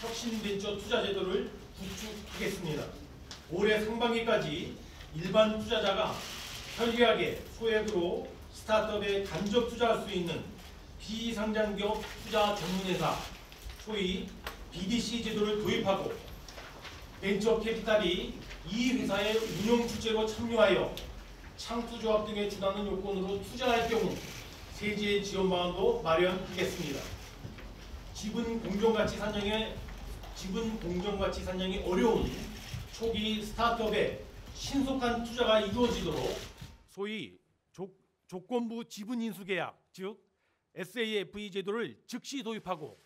혁신벤처 투자 제도를 구축하겠습니다. 올해 상반기까지 일반 투자자가 편리하게 소액으로 스타트업에 간접 투자할 수 있는 비상장기업 투자 전문회사 소위 BDC 제도를 도입하고 벤처 캐피탈이 이 회사의 운영 주체로 참여하여 창투조합 등에 준하는 요건으로 투자할 경우 세제 지원 방안도 마련하겠습니다. 지분 공정가치 산정에 지분 공정 가치 산정이 어려운 초기 스타트업에 신속한 투자가 이루어지도록 소위 조, 조건부 지분 인수 계약 즉 SAFE 제도를 즉시 도입하고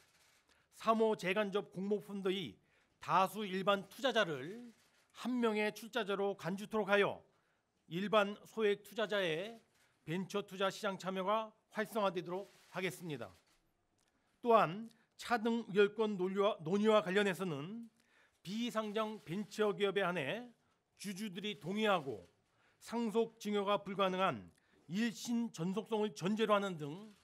3호 재간접 공모펀드의 다수 일반 투자자를 한 명의 출자자로 간주토록 하여 일반 소액 투자자의 벤처 투자 시장 참여가 활성화되도록 하겠습니다. 또한 차등 의결권 논의와, 논의와 관련해서는 비상장 벤처 기업에 한해 주주들이 동의하고 상속 증여가 불가능한 일신 전속성을 전제로 하는 등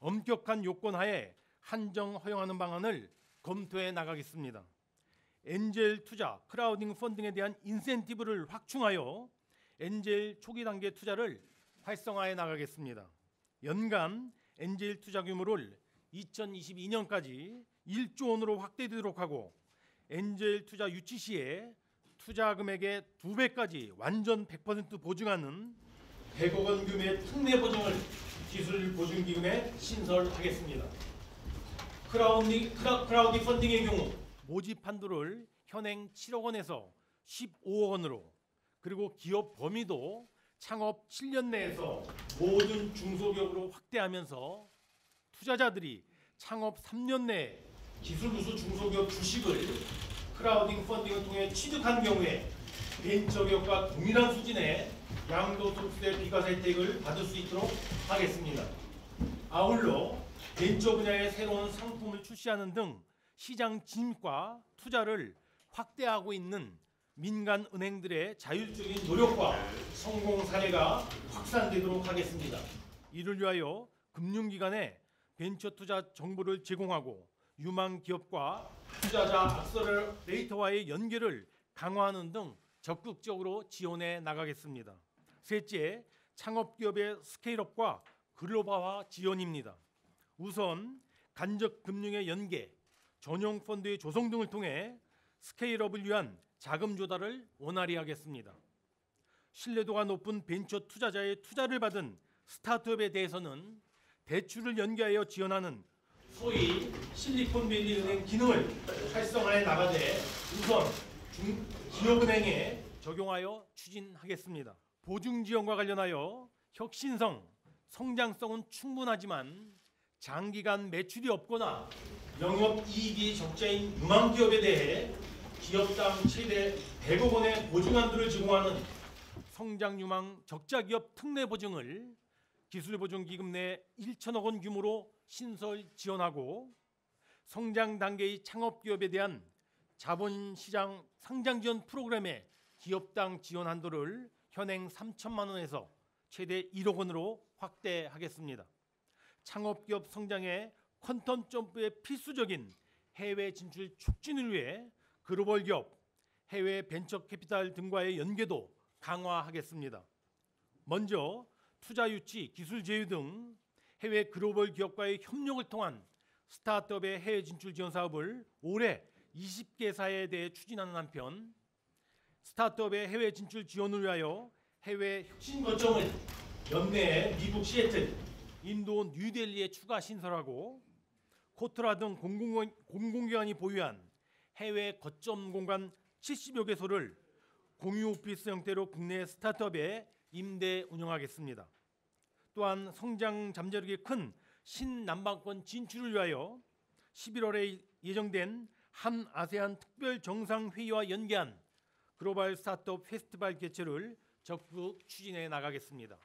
엄격한 요건 하에 한정 허용하는 방안을 검토해 나가겠습니다. 엔젤 투자, 크라우딩 펀딩에 대한 인센티브를 확충하여 엔젤 초기 단계 투자를 활성화해 나가겠습니다. 연간 엔젤 투자 규모를 2022년까지 1조 원으로 확대되도록 하고 엔젤 투자 유치 시에 투자 금액의 두 배까지 완전 100% 보증하는 100억 원 규모의 특례 보증을 기술 보증 기금에 신설하겠습니다. 크라우딩 크라, 크라우딩 펀딩의 경우 모집 한도를 현행 7억 원에서 15억 원으로 그리고 기업 범위도 창업 7년 내에서 모든 중소기업으로 확대하면서 투자자들이 창업 3년 내에 기술우수 중소기업 주식을 크라우딩 펀딩을 통해 취득한 경우에 벤처기업과 동일한 수준의 양도소득세 비과세 혜택을 받을 수 있도록 하겠습니다. 아울러 벤처 분야의 새로운 상품을 출시하는 등 시장 진입과 투자를 확대하고 있는 민간 은행들의 자율적인 노력과 성공 사례가 확산되도록 하겠습니다. 이를 위하여 금융기관에 벤처 투자 정보를 제공하고 유망 기업과 투자자 악셀러레이터와의 연계를 강화하는 등 적극적으로 지원해 나가겠습니다. 셋째, 창업 기업의 스케일업과 글로벌화 지원입니다. 우선 간접 금융의 연계, 전용 펀드의 조성 등을 통해 스케일업을 위한 자금 조달을 원활히 하겠습니다. 신뢰도가 높은 벤처 투자자의 투자를 받은 스타트업에 대해서는 대출을 연계하여 지원하는 소위 실리콘 밸리 은행 기능을 활성화해 나가되 우선 중, 기업은행에 적용하여 추진하겠습니다. 보증 지원과 관련하여 혁신성, 성장성은 충분하지만 장기간 매출이 없거나 영업 이익이 적자인 유망 기업에 대해 기업당 최대 100억 원의 보증 한도를 제공하는 성장 유망 적자 기업 특례 보증을 기술보증기금 내 1천억 원 규모로 신설 지원하고 성장 단계의 창업 기업에 대한 자본시장 상장 지원 프로그램의 기업당 지원 한도를 현행 3천만 원에서 최대 1억 원으로 확대하겠습니다. 창업 기업 성장의 퀀텀 점프의 필수적인 해외 진출 촉진을 위해 글로벌 기업, 해외 벤처 캐피탈 등과의 연계도 강화하겠습니다. 먼저 투자 유치, 기술 제휴 등 해외 글로벌 기업과의 협력을 통한 스타트업의 해외 진출 지원 사업을 올해 20개사에 대해 추진하는 한편 스타트업의 해외 진출 지원을 위하여 해외 혁신 거점을 연내에 미국 시애틀, 인도 뉴델리에 추가 신설하고 코트라 등 공공, 공공기관이 보유한 해외 거점 공간 70여 개소를 공유 오피스 형태로 국내 스타트업에 임대 운영하겠습니다. 또한 성장 잠재력이 큰 신남방권 진출을 위하여 11월에 예정된 한 아세안 특별 정상 회의와 연계한 글로벌 스타트업 페스티벌 개최를 적극 추진해 나가겠습니다.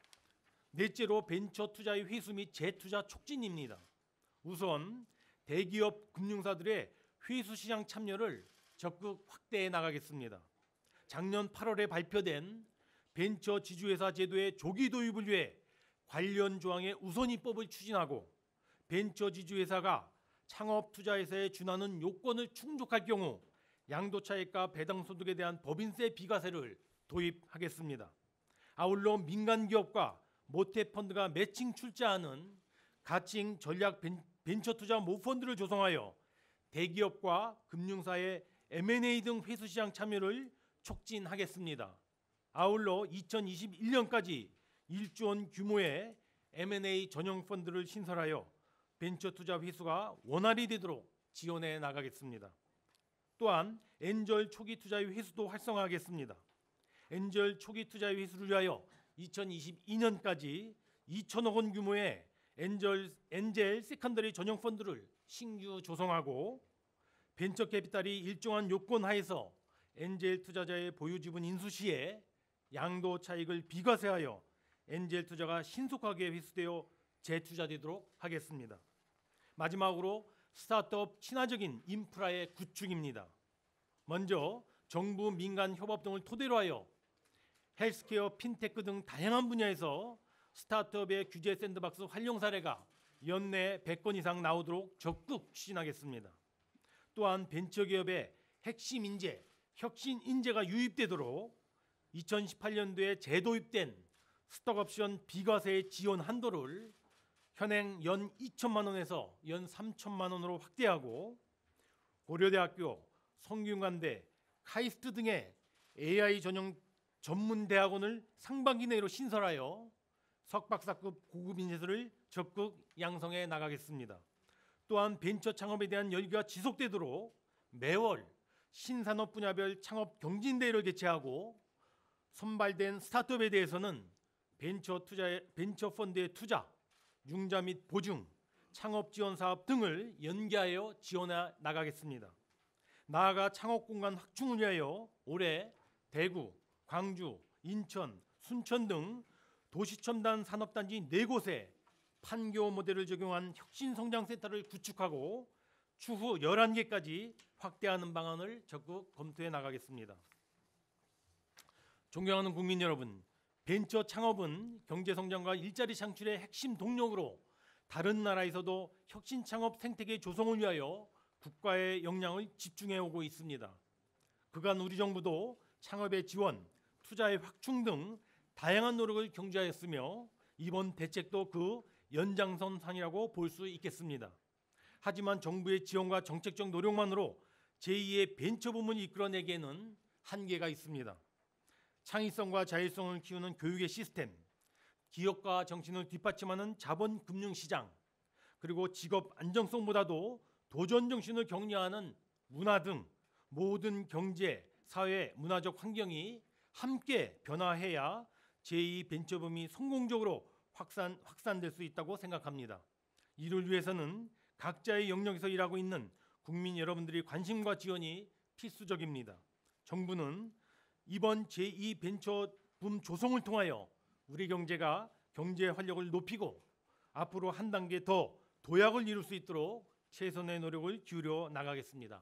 넷째로 벤처 투자의 회수 및 재투자 촉진입니다. 우선 대기업 금융사들의 회수 시장 참여를 적극 확대해 나가겠습니다. 작년 8월에 발표된 벤처 지주회사 제도의 조기 도입을 위해 관련 조항의 우선 입법을 추진하고 벤처 지주회사가 창업 투자에서의 준하는 요건을 충족할 경우 양도차익과 배당소득에 대한 법인세 비과세를 도입하겠습니다. 아울러 민간 기업과 모태펀드가 매칭 출자하는 가칭 전략 벤- 벤처 투자 모펀드를 조성하여 대기업과 금융사의 M&A 등 회수시장 참여를 촉진하겠습니다. 아울러 2021년까지 1조 원 규모의 M&A 전용 펀드를 신설하여 벤처 투자 회수가 원활히 되도록 지원해 나가겠습니다. 또한 엔젤 초기 투자의 회수도 활성화하겠습니다. 엔젤 초기 투자의 회수를 위하여 2022년까지 2천억 원 규모의 엔젤 엔젤 세컨더리 전용 펀드를 신규 조성하고 벤처 캐피탈이 일정한 요건 하에서 엔젤 투자자의 보유 지분 인수 시에 양도 차익을 비과세하여 엔젤 투자가 신속하게 회수되어 재투자되도록 하겠습니다. 마지막으로 스타트업 친화적인 인프라의 구축입니다. 먼저 정부 민간 협업 등을 토대로 하여 헬스케어, 핀테크 등 다양한 분야에서 스타트업의 규제 샌드박스 활용 사례가 연내 100건 이상 나오도록 적극 추진하겠습니다. 또한 벤처기업의 핵심 인재, 혁신 인재가 유입되도록 2018년도에 재도입된 스톡옵션 비과세 지원 한도를 현행 연 2천만 원에서 연 3천만 원으로 확대하고 고려대학교, 성균관대, 카이스트 등의 AI 전용 전문 대학원을 상반기 내로 신설하여 석박사급 고급 인재들을 적극 양성해 나가겠습니다. 또한 벤처 창업에 대한 열기가 지속되도록 매월 신산업 분야별 창업 경진대회를 개최하고 선발된 스타트업에 대해서는 벤처 투자 벤처 펀드의 투자, 융자 및 보증, 창업 지원 사업 등을 연계하여 지원해 나가겠습니다. 나아가 창업 공간 확충을 위하여 올해 대구, 광주, 인천, 순천 등 도시 첨단 산업단지 네 곳에 판교 모델을 적용한 혁신 성장 센터를 구축하고 추후 11개까지 확대하는 방안을 적극 검토해 나가겠습니다. 존경하는 국민 여러분, 벤처 창업은 경제 성장과 일자리 창출의 핵심 동력으로 다른 나라에서도 혁신 창업 생태계 조성을 위하여 국가의 역량을 집중해 오고 있습니다. 그간 우리 정부도 창업의 지원, 투자의 확충 등 다양한 노력을 경주하였으며 이번 대책도 그 연장선상이라고 볼 수 있겠습니다. 하지만 정부의 지원과 정책적 노력만으로 제2의 벤처 부문이 이끌어내기에는 한계가 있습니다. 창의성과 자율성을 키우는 교육의 시스템, 기업과 정신을 뒷받침하는 자본 금융 시장, 그리고 직업 안정성보다도 도전 정신을 격려하는 문화 등 모든 경제, 사회, 문화적 환경이 함께 변화해야 제2 벤처붐이 성공적으로 확산 확산될 수 있다고 생각합니다. 이를 위해서는 각자의 영역에서 일하고 있는 국민 여러분들이 관심과 지원이 필수적입니다. 정부는 이번 제2 벤처 붐 조성을 통하여 우리 경제가 경제 활력을 높이고 앞으로 한 단계 더 도약을 이룰 수 있도록 최선의 노력을 기울여 나가겠습니다.